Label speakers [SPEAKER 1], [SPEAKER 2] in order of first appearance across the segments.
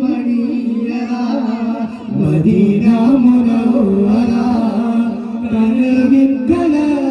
[SPEAKER 1] മണിയറ
[SPEAKER 2] Medina Munawwara കനവിൻ കലവറ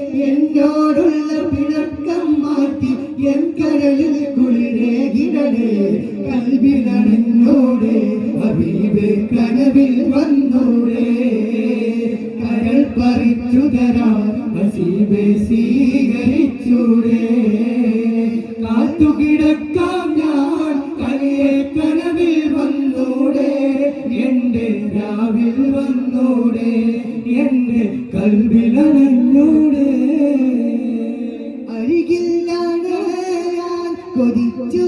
[SPEAKER 1] എന്നോടുള്ള പിണക്കം മാറ്റി എൻ കരളിൽ കുളിരേകിടണേ. കൽവിലണന്നോടെ ഹബീബ് കനവിൽ വന്നോടെ. കരൾ പറിച്ചു തരാ ഹസീബെ സ്വീകരിച്ചൂടെ.
[SPEAKER 2] കാത്തുകിടക്കാം ഞാൻ കലയെ കനവിൽ വന്നോടെ. എന്റെ രാവിൽ വന്നോടെ എന്റെ കൽവിലണഞ്ഞോടെ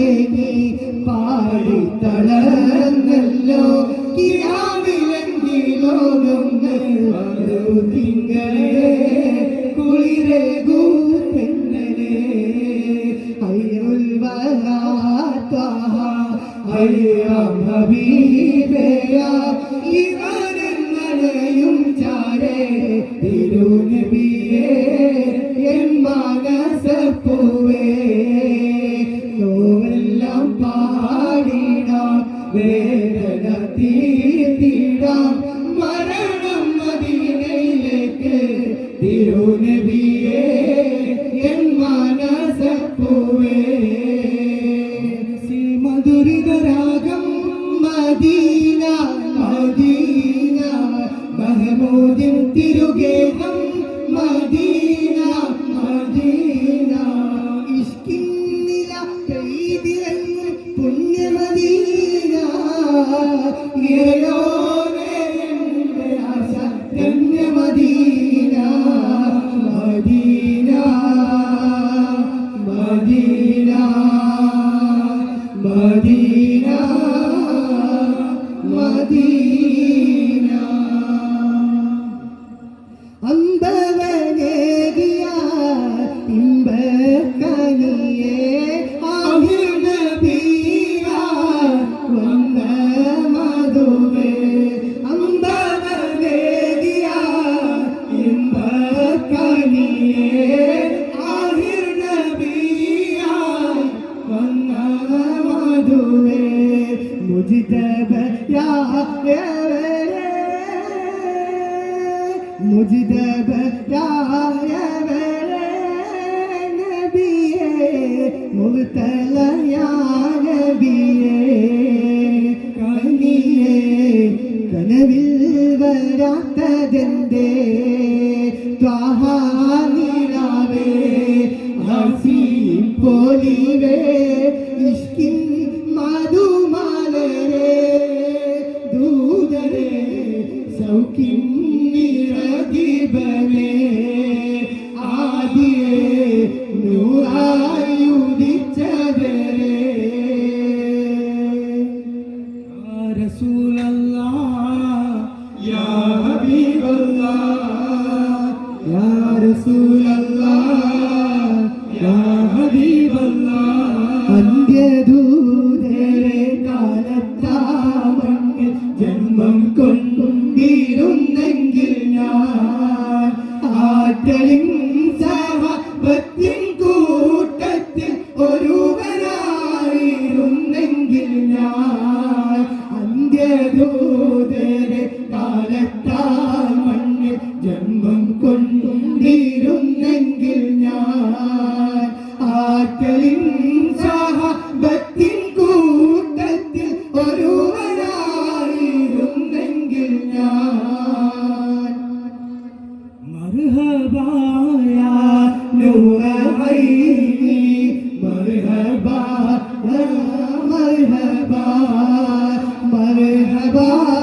[SPEAKER 1] തേങ്ങി പാടി തളർന്നല്ലോ. കിരാവിലെങ്കിലോകങ്ങൾ തിങ്കളെ. കുളിരെ കൂത്തങ്ങളെ അയ്യുൽ വഹാത്വാഹ അയ്യാം ഹബീബയാ ചാരേ തിരുനബിയേ എൻ മനസ്സപ്പൂവേ തിരുനബിയേ എൻ മനസ്സപ്പൂവേ. മധുരിതരാഗം മദീന മദീന മഹമൂദിൻ തിരുഗേഹം മദീന മദീന. ഇഷ്കിന്നില പെയ്തിറങ്ങും പുണ്യമദീന ആശ ധന്യമദീന മദീന മദീന മദീന മദീന. മുജിതബ നബിയേ മുബതല യാ നബിയേ കനിയേ കനവിൽ വരാത്തതെന്തേ ത്വാഹാനിലാവേ ഉണ്ടെങ്കിൽ ഞാൻ ആറ്റലിൻ സഹ ഒരു مرحبا مرحبا
[SPEAKER 2] مرحبا